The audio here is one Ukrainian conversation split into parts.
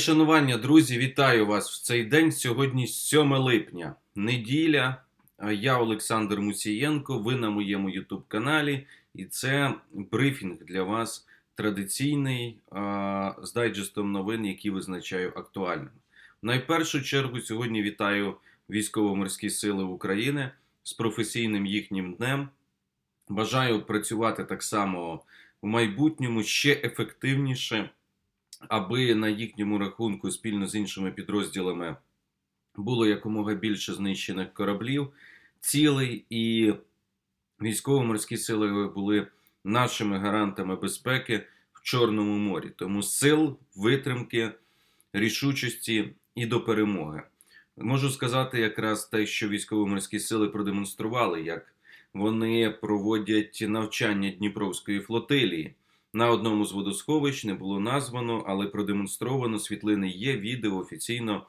Шанування, друзі, вітаю вас в цей день. Сьогодні 7 липня, неділя. Я Олександр Мусієнко. Ви на моєму Ютуб каналі, і це брифінг для вас традиційний з дайджестом новин, які визначаю актуальними. Найпершу чергу сьогодні вітаю військово-морські сили України з професійним їхнім днем. Бажаю працювати так само в майбутньому ще ефективніше аби на їхньому рахунку спільно з іншими підрозділами було якомога більше знищених кораблів, цілей, і військово-морські сили були нашими гарантами безпеки в Чорному морі. Тому сил, витримки, рішучості і до перемоги. Можу сказати якраз те, що військово-морські сили продемонстрували, як вони проводять навчання Дніпровської флотилії. На одному з водосховищ не було названо, але продемонстровано світлини є, відео офіційно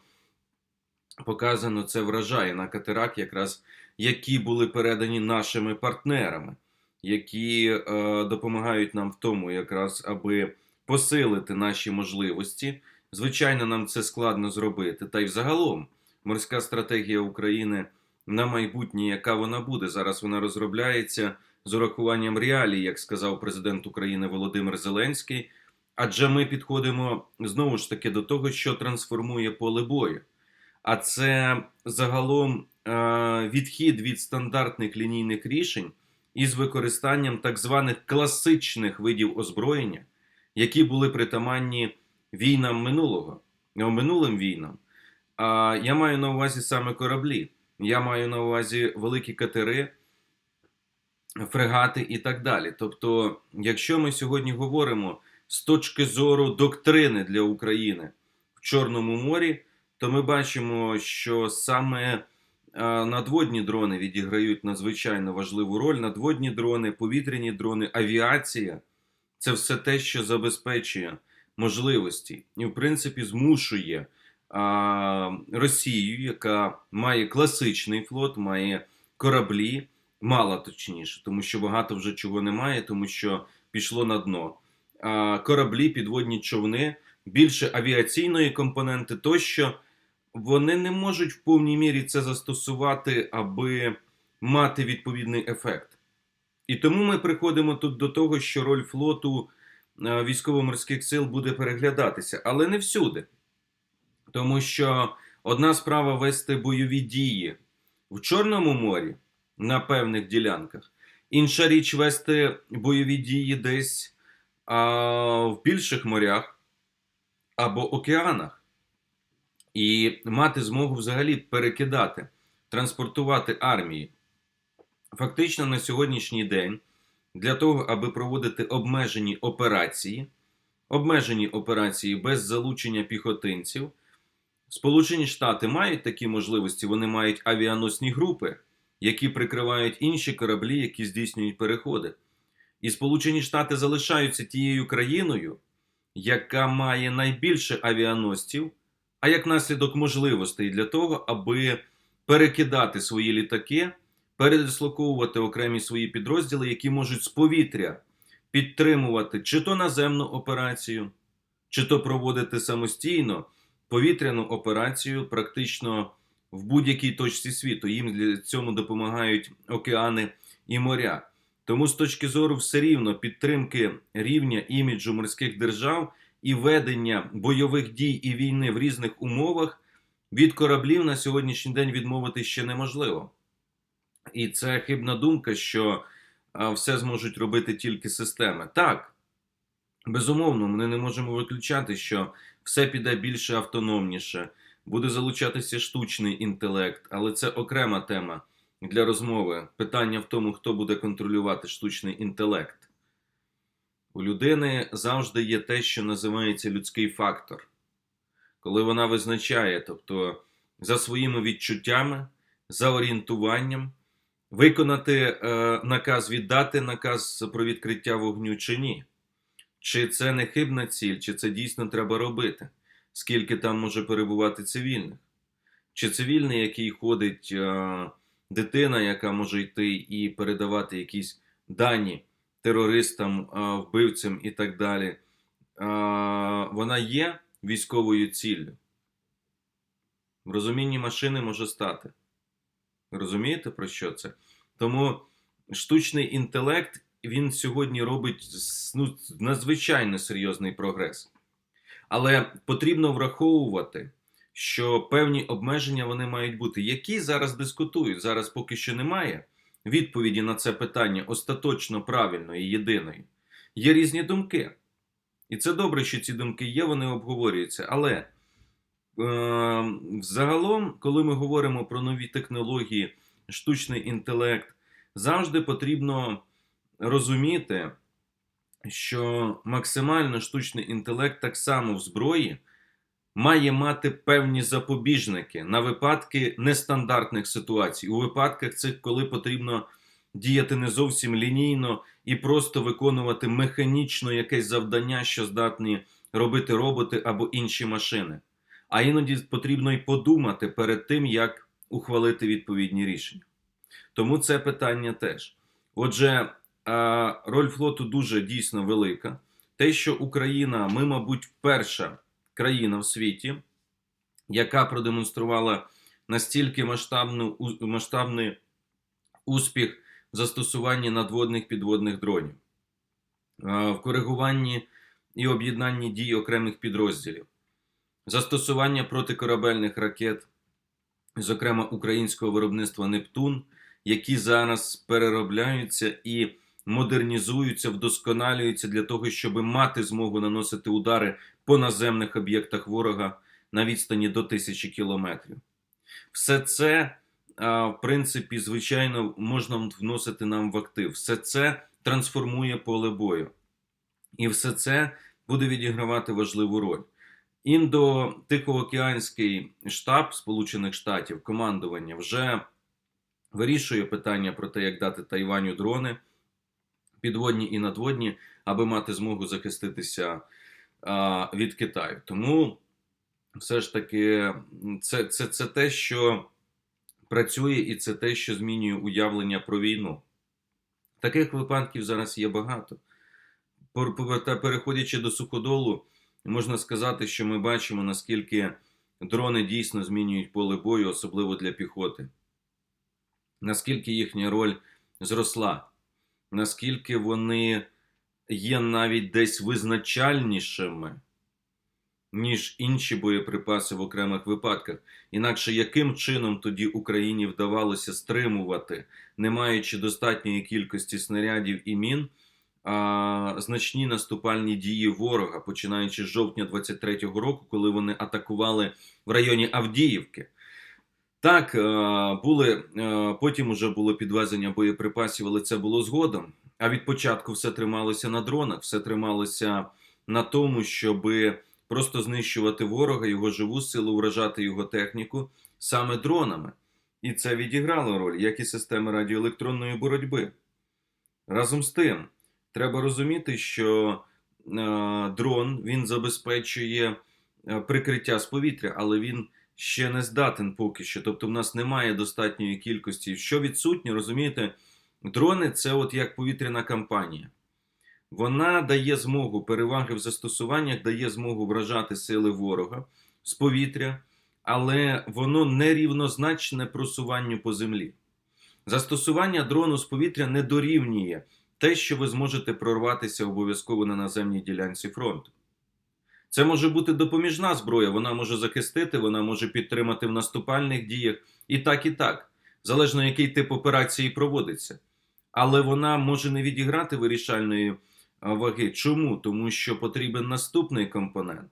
показано. Це вражає на катерах, якраз які були передані нашими партнерами, які е, допомагають нам в тому, якраз аби посилити наші можливості. Звичайно, нам це складно зробити. Та й взагалом морська стратегія України на майбутнє, яка вона буде зараз, вона розробляється з урахуванням реалій, як сказав президент України Володимир Зеленський. Адже ми підходимо знову ж таки до того, що трансформує поле бою. А це загалом е, відхід від стандартних лінійних рішень із використанням так званих класичних видів озброєння, які були притаманні війнам минулого, ну, минулим війнам. А я маю на увазі саме кораблі. Я маю на увазі великі катери фрегати і так далі. Тобто, якщо ми сьогодні говоримо з точки зору доктрини для України в Чорному морі, то ми бачимо, що саме надводні дрони відіграють надзвичайно важливу роль. Надводні дрони, повітряні дрони, авіація це все те, що забезпечує можливості і, в принципі, змушує Росію, яка має класичний флот, має кораблі мало точніше, тому що багато вже чого немає, тому що пішло на дно. Кораблі, підводні човни, більше авіаційної компоненти, тощо вони не можуть в повній мірі це застосувати, аби мати відповідний ефект. І тому ми приходимо тут до того, що роль флоту військово-морських сил буде переглядатися, але не всюди. Тому що одна справа вести бойові дії в Чорному морі, на певних ділянках. Інша річ вести бойові дії десь а, в більших морях або океанах, і мати змогу взагалі перекидати, транспортувати армії. Фактично на сьогоднішній день для того, аби проводити обмежені операції, обмежені операції без залучення піхотинців, Сполучені Штати мають такі можливості, вони мають авіаносні групи які прикривають інші кораблі, які здійснюють переходи. І Сполучені Штати залишаються тією країною, яка має найбільше авіаносців, а як наслідок можливостей для того, аби перекидати свої літаки, передислоковувати окремі свої підрозділи, які можуть з повітря підтримувати чи то наземну операцію, чи то проводити самостійно повітряну операцію, практично в будь-якій точці світу. Їм для цьому допомагають океани і моря. Тому з точки зору все рівно підтримки рівня іміджу морських держав і ведення бойових дій і війни в різних умовах від кораблів на сьогоднішній день відмовити ще неможливо. І це хибна думка, що все зможуть робити тільки системи. Так, безумовно, ми не можемо виключати, що все піде більше автономніше буде залучатися штучний інтелект, але це окрема тема для розмови. Питання в тому, хто буде контролювати штучний інтелект. У людини завжди є те, що називається людський фактор. Коли вона визначає, тобто за своїми відчуттями, за орієнтуванням, виконати е, наказ, віддати наказ про відкриття вогню чи ні. Чи це не хибна ціль, чи це дійсно треба робити скільки там може перебувати цивільних. Чи цивільний, який ходить а, дитина, яка може йти і передавати якісь дані терористам, а, вбивцям і так далі, а, вона є військовою ціллю. В розумінні машини може стати. Розумієте, про що це? Тому штучний інтелект він сьогодні робить ну, надзвичайно серйозний прогрес. Але потрібно враховувати, що певні обмеження вони мають бути. Які зараз дискутують? Зараз поки що немає відповіді на це питання остаточно правильної, єдиної. Є різні думки. І це добре, що ці думки є, вони обговорюються. Але е, загалом, коли ми говоримо про нові технології, штучний інтелект, завжди потрібно розуміти, що максимально штучний інтелект так само в зброї має мати певні запобіжники на випадки нестандартних ситуацій, у випадках цих, коли потрібно діяти не зовсім лінійно і просто виконувати механічно якесь завдання, що здатні робити роботи або інші машини. А іноді потрібно й подумати перед тим, як ухвалити відповідні рішення. Тому це питання теж. Отже, роль флоту дуже дійсно велика. Те, що Україна, ми, мабуть, перша країна в світі, яка продемонструвала настільки масштабну, масштабний успіх в застосуванні надводних підводних дронів, в коригуванні і об'єднанні дій окремих підрозділів, застосування протикорабельних ракет, зокрема українського виробництва Нептун, які зараз переробляються і модернізуються, вдосконалюються для того, щоб мати змогу наносити удари по наземних об'єктах ворога на відстані до тисячі кілометрів. Все це, в принципі, звичайно, можна вносити нам в актив. Все це трансформує поле бою. І все це буде відігравати важливу роль. Індо-Тихоокеанський штаб Сполучених Штатів, командування вже вирішує питання про те, як дати Тайваню дрони, підводні і надводні, аби мати змогу захиститися а, від Китаю. Тому все ж таки це, це, це те, що працює, і це те, що змінює уявлення про війну. Таких випадків зараз є багато. Переходячи до суходолу, можна сказати, що ми бачимо, наскільки дрони дійсно змінюють поле бою, особливо для піхоти. Наскільки їхня роль зросла, наскільки вони є навіть десь визначальнішими, ніж інші боєприпаси в окремих випадках. Інакше яким чином тоді Україні вдавалося стримувати, не маючи достатньої кількості снарядів і мін, а, значні наступальні дії ворога, починаючи з жовтня 23-го року, коли вони атакували в районі Авдіївки. Так, е, були, е, потім уже було підвезення боєприпасів, але це було згодом. А від початку все трималося на дронах, все трималося на тому, щоб просто знищувати ворога, його живу силу, вражати його техніку саме дронами. І це відіграло роль, як і системи радіоелектронної боротьби. Разом з тим, треба розуміти, що е, дрон він забезпечує прикриття з повітря, але він ще не здатен поки що. Тобто, в нас немає достатньої кількості. Що відсутнє, розумієте, дрони це от як повітряна кампанія. Вона дає змогу переваги в застосуваннях, дає змогу вражати сили ворога з повітря, але воно нерівнозначне просуванню по землі. Застосування дрону з повітря не дорівнює те, що ви зможете прорватися обов'язково на наземній ділянці фронту. Це може бути допоміжна зброя, вона може захистити, вона може підтримати в наступальних діях і так, і так, залежно який тип операції проводиться. Але вона може не відіграти вирішальної ваги. Чому? Тому що потрібен наступний компонент.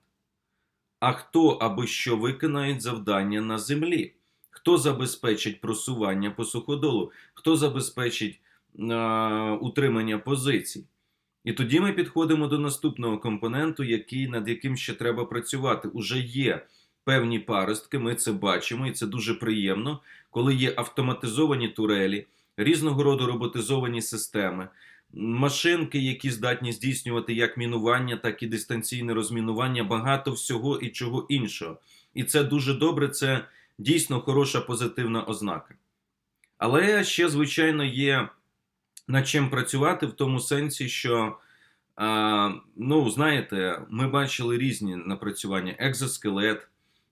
А хто або що виконають завдання на землі? Хто забезпечить просування по суходолу? Хто забезпечить а, утримання позицій? І тоді ми підходимо до наступного компоненту, який, над яким ще треба працювати. Уже є певні паростки, ми це бачимо, і це дуже приємно, коли є автоматизовані турелі, різного роду роботизовані системи, машинки, які здатні здійснювати як мінування, так і дистанційне розмінування, багато всього і чого іншого. І це дуже добре, це дійсно хороша позитивна ознака. Але ще, звичайно, є над чим працювати в тому сенсі, що ну, знаєте, ми бачили різні напрацювання: екзоскелет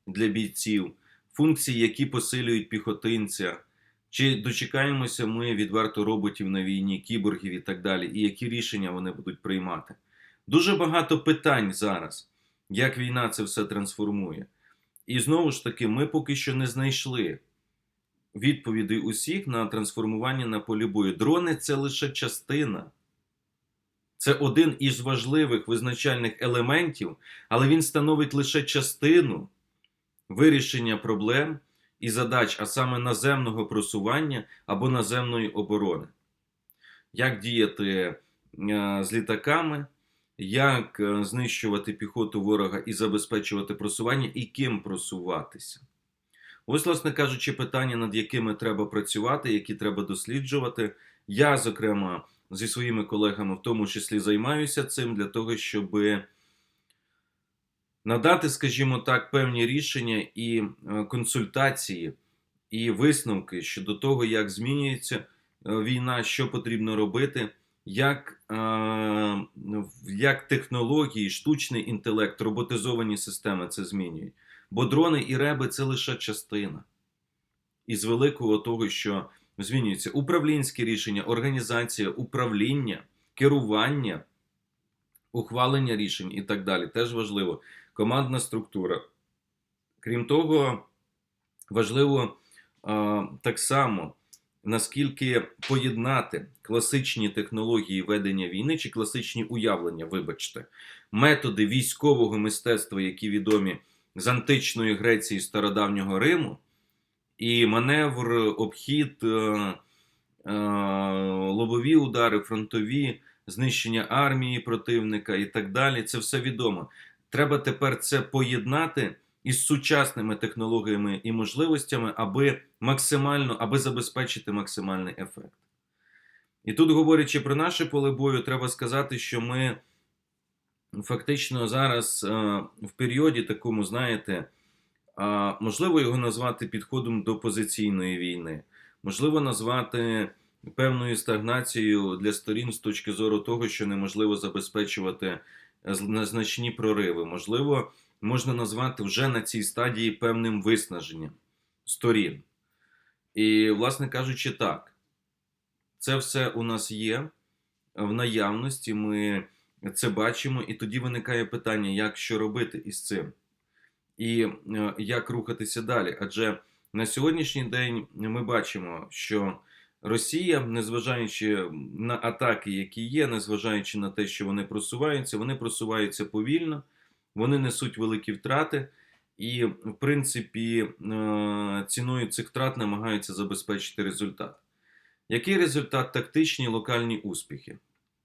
для бійців, функції, які посилюють піхотинця. Чи дочекаємося ми відверто роботів на війні, кіборгів і так далі, і які рішення вони будуть приймати? Дуже багато питань зараз, як війна це все трансформує. І знову ж таки, ми поки що не знайшли відповідей усіх на трансформування на полі бою. Дрони це лише частина. Це один із важливих визначальних елементів, але він становить лише частину вирішення проблем і задач, а саме наземного просування або наземної оборони. Як діяти е, з літаками, як е, знищувати піхоту ворога і забезпечувати просування, і ким просуватися. Ось, власне кажучи, питання, над якими треба працювати, які треба досліджувати. Я, зокрема, зі своїми колегами, в тому числі, займаюся цим для того, щоб надати, скажімо так, певні рішення і е, консультації, і висновки щодо того, як змінюється е, війна, що потрібно робити, як, е, як технології, штучний інтелект, роботизовані системи це змінюють. Бо дрони і реби це лише частина із великого того, що змінюється управлінське рішення, організація, управління, керування, ухвалення рішень і так далі. Теж важливо. Командна структура. Крім того, важливо а, так само, наскільки поєднати класичні технології ведення війни чи класичні уявлення, вибачте, методи військового мистецтва, які відомі з античної Греції стародавнього Риму, і маневр, обхід, е, е, лобові удари, фронтові, знищення армії противника і так далі. Це все відомо. Треба тепер це поєднати із сучасними технологіями і можливостями, аби максимально, аби забезпечити максимальний ефект. І тут, говорячи про наше поле бою, треба сказати, що ми фактично зараз е, в періоді такому, знаєте, можливо його назвати підходом до позиційної війни, можливо, назвати певною стагнацією для сторін з точки зору того, що неможливо забезпечувати значні прориви. Можливо, можна назвати вже на цій стадії певним виснаженням сторін. І, власне кажучи, так, це все у нас є в наявності. Ми це бачимо, і тоді виникає питання, як що робити із цим, і е, як рухатися далі. Адже на сьогоднішній день ми бачимо, що Росія, незважаючи на атаки, які є, незважаючи на те, що вони просуваються, вони просуваються повільно, вони несуть великі втрати, і, в принципі, е, ціною цих втрат намагаються забезпечити результат. Який результат тактичні локальні успіхи?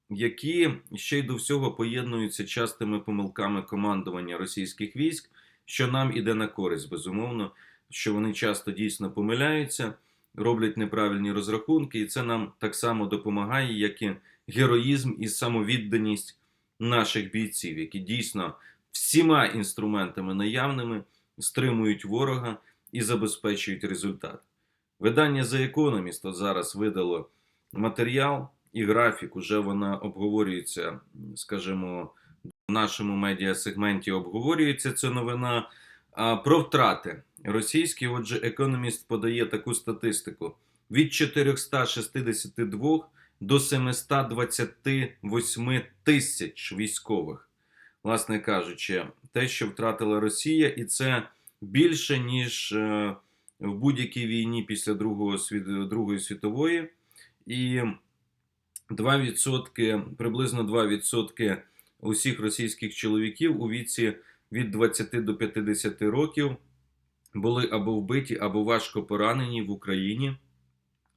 які ще й до всього поєднуються частими помилками командування російських військ, що нам іде на користь, безумовно, що вони часто дійсно помиляються, роблять неправильні розрахунки, і це нам так само допомагає, як і героїзм і самовідданість наших бійців, які дійсно всіма інструментами наявними стримують ворога і забезпечують результат. Видання The Economist зараз видало матеріал і графік уже вона обговорюється, скажімо, в нашому медіасегменті обговорюється ця новина. Про втрати російський, отже, економіст подає таку статистику: від 462 до 728 тисяч військових, власне кажучи, те, що втратила Росія, і це більше ніж е, в будь-якій війні після Другого Другої світової. І 2%, приблизно 2% усіх російських чоловіків у віці від 20 до 50 років були або вбиті, або важко поранені в Україні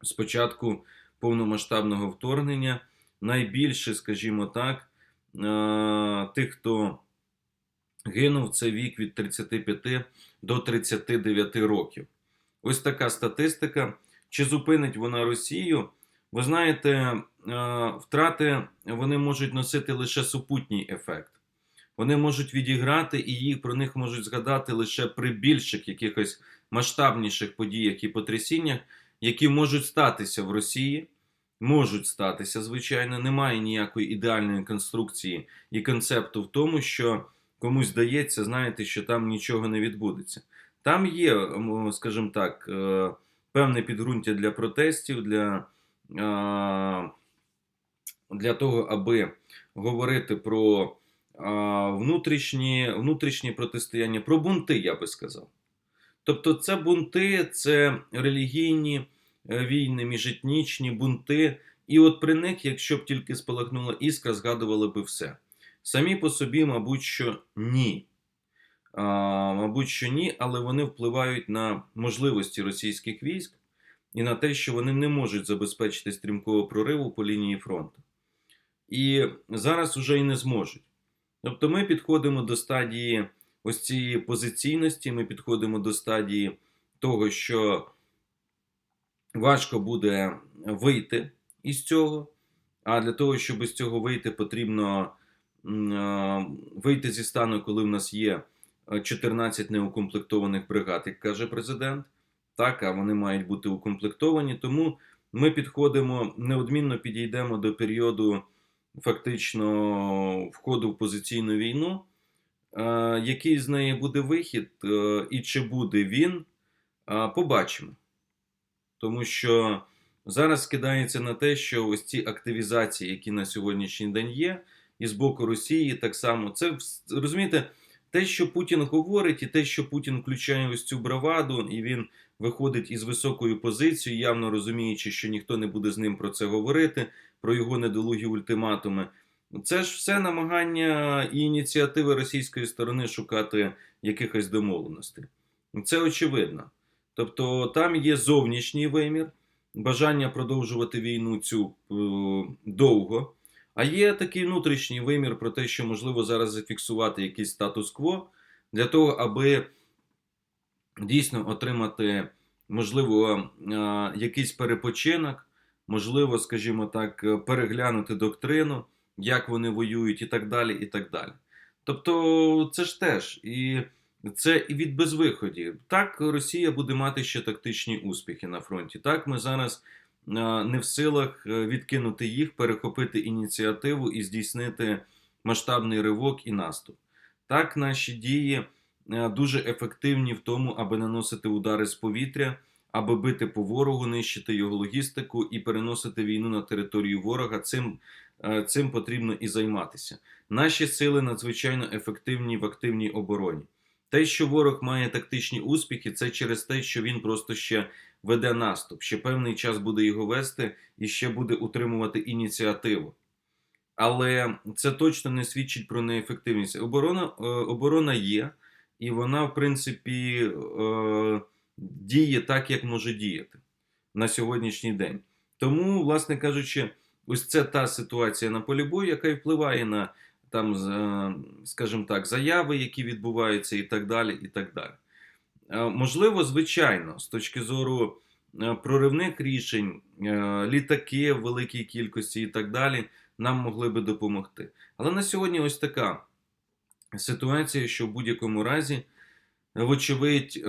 з початку повномасштабного вторгнення. Найбільше, скажімо так, тих, хто гинув, це вік від 35 до 39 років. Ось така статистика. Чи зупинить вона Росію? Ви знаєте, е, втрати вони можуть носити лише супутній ефект. Вони можуть відіграти і їх про них можуть згадати лише при більших якихось масштабніших подіях і потрясіннях, які можуть статися в Росії, можуть статися, звичайно. Немає ніякої ідеальної конструкції і концепту в тому, що комусь здається, знаєте, що там нічого не відбудеться. Там є, скажімо так, е, певне підґрунтя для протестів, для, для того, аби говорити про внутрішні, внутрішні протистояння, про бунти, я би сказав. Тобто, це бунти, це релігійні війни, міжетнічні бунти. І от при них, якщо б тільки спалахнула іскра, згадували би все. Самі по собі, мабуть, що ні. А, мабуть, що ні, але вони впливають на можливості російських військ і на те, що вони не можуть забезпечити стрімкого прориву по лінії фронту. І зараз вже і не зможуть. Тобто ми підходимо до стадії ось цієї позиційності, ми підходимо до стадії того, що важко буде вийти із цього. А для того, щоб з цього вийти, потрібно вийти зі стану, коли в нас є е, 14 неукомплектованих бригад, як каже президент. Так, а вони мають бути укомплектовані. Тому ми підходимо, неодмінно підійдемо до періоду фактично входу в позиційну війну. Е, Який з неї буде вихід, е, і чи буде він, е, побачимо. Тому що зараз скидається на те, що ось ці активізації, які на сьогоднішній день є, і з боку Росії так само. Це розумієте, те, що Путін говорить, і те, що Путін включає ось цю браваду, і він виходить із високою позицією, явно розуміючи, що ніхто не буде з ним про це говорити, про його недолугі ультиматуми. Це ж все намагання і ініціативи російської сторони шукати якихось домовленостей. Це очевидно. Тобто там є зовнішній вимір, бажання продовжувати війну цю е, довго. А є такий внутрішній вимір про те, що можливо зараз зафіксувати якийсь статус-кво для того, аби дійсно отримати, можливо, е, якийсь перепочинок, можливо, скажімо так, е, переглянути доктрину, як вони воюють, і так далі. і так далі. Тобто, це ж теж і це і від безвиходів. Так, Росія буде мати ще тактичні успіхи на фронті. Так, ми зараз е, не в силах е, відкинути їх, перехопити ініціативу і здійснити масштабний ривок і наступ. Так, наші дії е, дуже ефективні в тому, аби наносити удари з повітря, аби бити по ворогу, нищити його логістику і переносити війну на територію ворога. Цим, цим потрібно і займатися. Наші сили надзвичайно ефективні в активній обороні. Те, що ворог має тактичні успіхи, це через те, що він просто ще веде наступ, ще певний час буде його вести і ще буде утримувати ініціативу. Але це точно не свідчить про неефективність. Оборона, е, оборона є, і вона, в принципі, е, діє так, як може діяти на сьогоднішній день. Тому, власне кажучи, ось це та ситуація на полі бою, яка і впливає на там, е, скажімо так, заяви, які відбуваються, і так далі. і так далі. Е, Можливо, звичайно, з точки зору е, проривних рішень, літаки в великій кількості і так далі, нам могли би допомогти. Але на сьогодні ось така ситуація, що в будь-якому разі, вочевидь,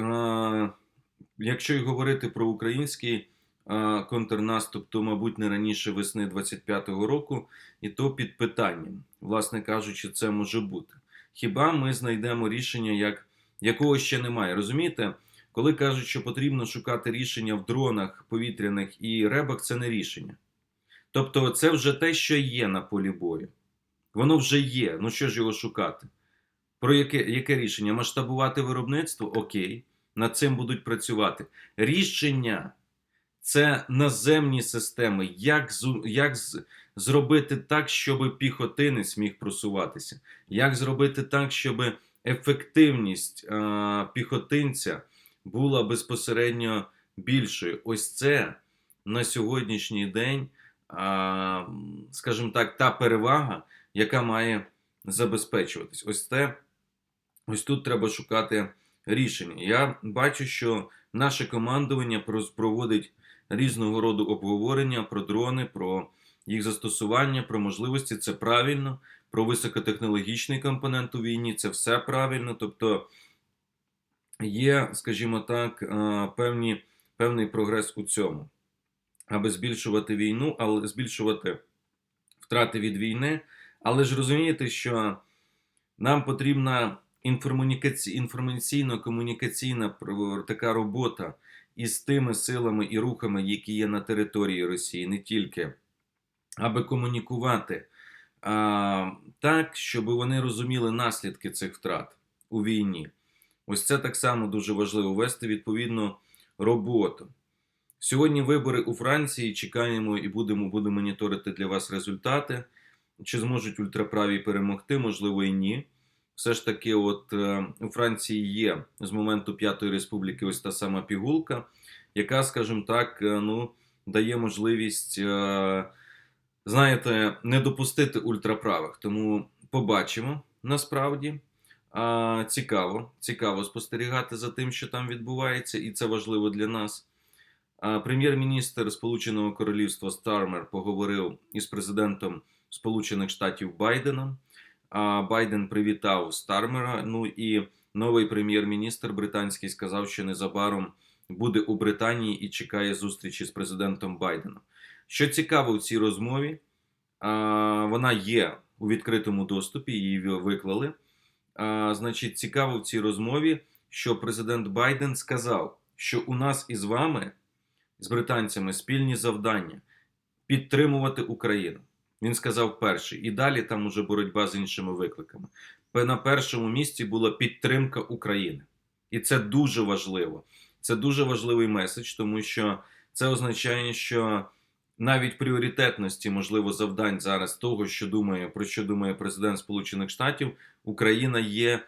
якщо й говорити про український контрнаступ, то, мабуть, не раніше весни 25-го року, і то під питанням. Власне кажучи, це може бути. Хіба ми знайдемо рішення, як, якого ще немає? Розумієте? Коли кажуть, що потрібно шукати рішення в дронах повітряних і ребах, це не рішення. Тобто, це вже те, що є на полі бою. Воно вже є. Ну що ж його шукати? Про яке, яке рішення? Масштабувати виробництво? Окей, над цим будуть працювати. Рішення це наземні системи. Як, як зробити так, щоб піхотинець міг просуватися? Як зробити так, щоб ефективність а, піхотинця була безпосередньо більшою? Ось це на сьогоднішній день, а, скажімо так, та перевага, яка має забезпечуватись. Ось це, ось тут треба шукати рішення. Я бачу, що наше командування проводить різного роду обговорення про дрони, про їх застосування, про можливості. Це правильно. Про високотехнологічний компонент у війні це все правильно. Тобто є, скажімо так, е, певні, певний прогрес у цьому. аби збільшувати війну, але збільшувати втрати від війни. Але ж розумієте, що нам потрібна інформаційно-комунікаційна така робота із тими силами і рухами, які є на території Росії, не тільки, аби комунікувати а, так, щоб вони розуміли наслідки цих втрат у війні. Ось це так само дуже важливо вести відповідну роботу. Сьогодні вибори у Франції. Чекаємо і будемо, будемо моніторити для вас результати. Чи зможуть ультраправі перемогти? Можливо, і ні. Все ж таки, от е, у Франції є з моменту П'ятої республіки ось та сама пігулка, яка, скажімо так, е, ну, дає можливість, е, знаєте, не допустити ультраправих. Тому побачимо насправді. А, цікаво, цікаво спостерігати за тим, що там відбувається, і це важливо для нас. Прем'єр-міністр Сполученого Королівства Стармер поговорив із президентом Сполучених Штатів Байденом. Байден привітав Стармера. Ну і новий прем'єр-міністр британський сказав, що незабаром буде у Британії і чекає зустрічі з президентом Байденом. Що цікаво в цій розмові, вона є у відкритому доступі, її виклали. Значить, цікаво в цій розмові, що президент Байден сказав, що у нас із вами, з британцями, спільні завдання підтримувати Україну. Він сказав перший, і далі там уже боротьба з іншими викликами. На першому місці була підтримка України. І це дуже важливо. Це дуже важливий меседж, тому що це означає, що навіть пріоритетності, можливо, завдань зараз того, що думає, про що думає президент Сполучених Штатів, Україна є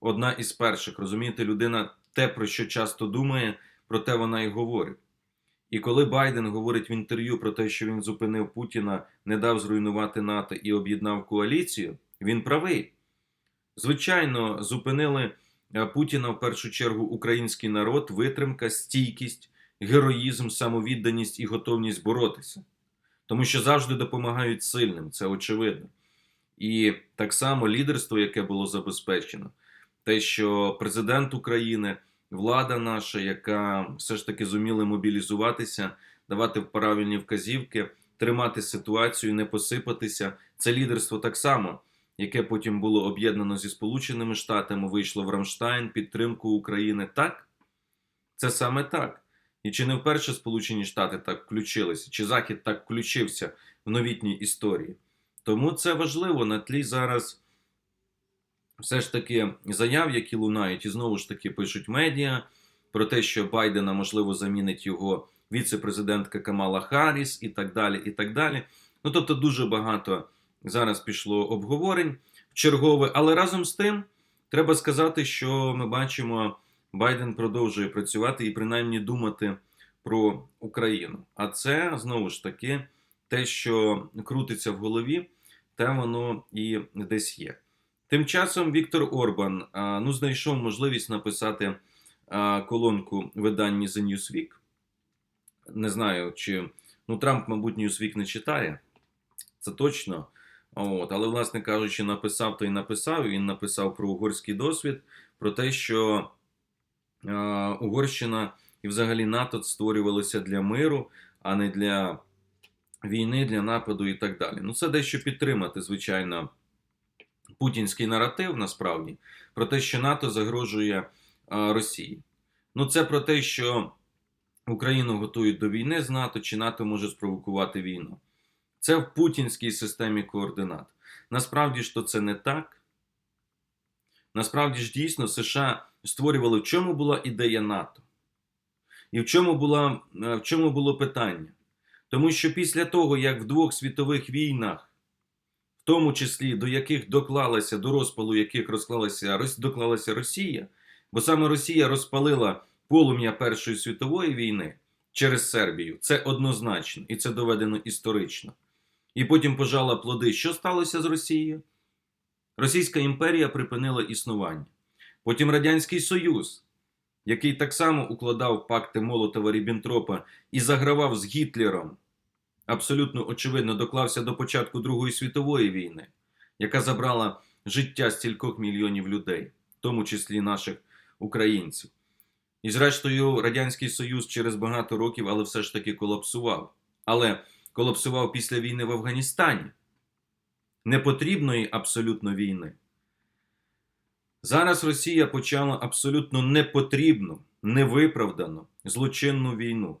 одна із перших. Розумієте, людина те, про що часто думає, про те вона і говорить. І коли Байден говорить в інтерв'ю про те, що він зупинив Путіна, не дав зруйнувати НАТО і об'єднав коаліцію, він правий. Звичайно, зупинили е, Путіна в першу чергу український народ, витримка, стійкість, героїзм, самовідданість і готовність боротися. Тому що завжди допомагають сильним, це очевидно. І так само лідерство, яке було забезпечено, те, що президент України, влада наша, яка все ж таки зуміла мобілізуватися, давати правильні вказівки, тримати ситуацію, не посипатися. Це лідерство так само, яке потім було об'єднано зі Сполученими Штатами, вийшло в Рамштайн, підтримку України. Так, це саме так. І чи не вперше Сполучені Штати так включилися, чи Захід так включився в новітній історії? Тому це важливо на тлі зараз все ж таки заяв, які лунають, і знову ж таки пишуть медіа про те, що Байдена можливо замінить його віце-президентка Камала Харріс і так далі. і так далі. Ну тобто, дуже багато зараз пішло обговорень чергове, але разом з тим треба сказати, що ми бачимо, Байден продовжує працювати і принаймні думати про Україну. А це знову ж таки те, що крутиться в голові, те воно і десь є. Тим часом Віктор Орбан ну, знайшов можливість написати колонку виданні The Newsweek. Не знаю, чи ну, Трамп, мабуть, Newsweek не читає, це точно. От, але, власне кажучи, написав то й написав. Він написав про угорський досвід, про те, що а, Угорщина і взагалі НАТО створювалися для миру, а не для війни, для нападу і так далі. Ну, це дещо підтримати, звичайно, путінський наратив насправді про те, що НАТО загрожує а, Росії. Ну, це про те, що Україну готують до війни з НАТО, чи НАТО може спровокувати війну. Це в путінській системі координат. Насправді ж то це не так. Насправді ж дійсно США створювали, в чому була ідея НАТО. І в чому, була, е, в чому було питання? Тому що після того, як в двох світових війнах, тому числі до яких доклалася, до розпалу яких розклалася, доклалася Росія, бо саме Росія розпалила полум'я Першої світової війни через Сербію, це однозначно і це доведено історично. І потім пожала плоди. Що сталося з Росією? Російська імперія припинила існування. Потім Радянський Союз, який так само укладав пакти Молотова Ріббентропа і загравав з Гітлером, абсолютно очевидно доклався до початку Другої світової війни, яка забрала життя стількох мільйонів людей, в тому числі наших українців. І зрештою, Радянський Союз через багато років, але все ж таки колапсував. але колапсував після війни в Афганістані. Непотрібної абсолютно війни. Зараз Росія почала абсолютно непотрібну, невиправдану злочинну війну.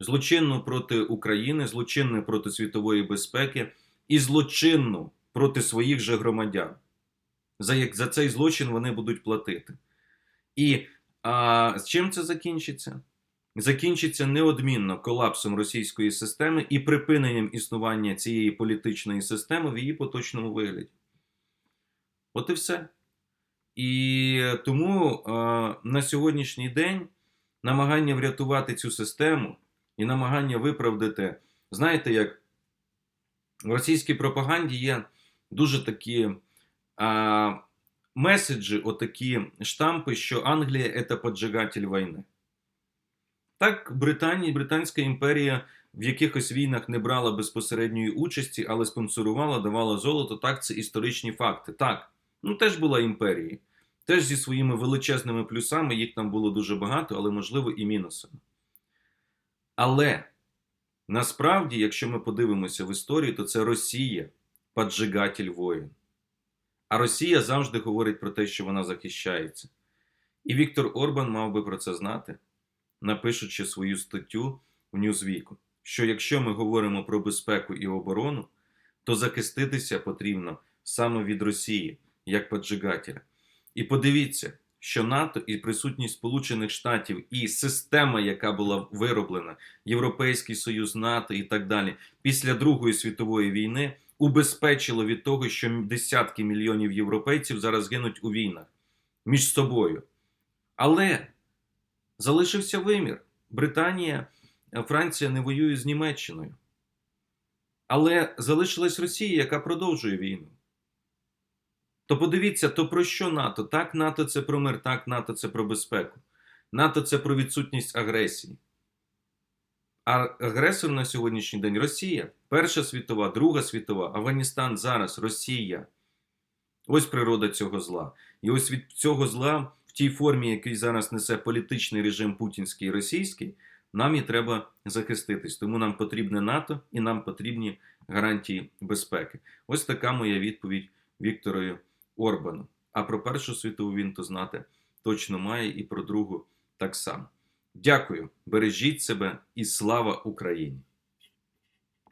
Злочинну проти України, злочинну проти світової безпеки і злочинну проти своїх же громадян. За, як, за цей злочин вони будуть платити. І а, з чим це закінчиться? Закінчиться неодмінно колапсом російської системи і припиненням існування цієї політичної системи в її поточному вигляді. От і все. І тому е, на сьогоднішній день намагання врятувати цю систему і намагання виправдати, знаєте, як в російській пропаганді є дуже такі е, меседжі, отакі штампи, що Англія це поджигатель війни. Так, Британія, Британська імперія в якихось війнах не брала безпосередньої участі, але спонсорувала, давала золото. Так, це історичні факти. Так, ну теж була імперією. Теж зі своїми величезними плюсами, їх там було дуже багато, але можливо і мінусами. Але насправді, якщо ми подивимося в історію, то це Росія, поджигатель воїн. А Росія завжди говорить про те, що вона захищається. І Віктор Орбан мав би про це знати, напишучи свою статтю в Ньюзвіку, що якщо ми говоримо про безпеку і оборону, то захиститися потрібно саме від Росії, як поджигателя. І подивіться, що НАТО і присутність Сполучених Штатів і система, яка була вироблена, Європейський Союз, НАТО і так далі, після Другої світової війни убезпечило від того, що десятки мільйонів європейців зараз гинуть у війнах між собою. Але залишився вимір. Британія, Франція не воює з Німеччиною. Але залишилась Росія, яка продовжує війну. То подивіться, то про що НАТО? Так, НАТО це про мир, так, НАТО це про безпеку. НАТО це про відсутність агресії. А агресор на сьогоднішній день Росія. Перша світова, Друга світова, Афганістан зараз, Росія. Ось природа цього зла. І ось від цього зла, в тій формі, який зараз несе політичний режим путінський і російський, нам і треба захиститись. Тому нам потрібне НАТО і нам потрібні гарантії безпеки. Ось така моя відповідь Вікторою Орбану. А про Першу світову він то знати точно має і про другу так само. Дякую, бережіть себе і слава Україні!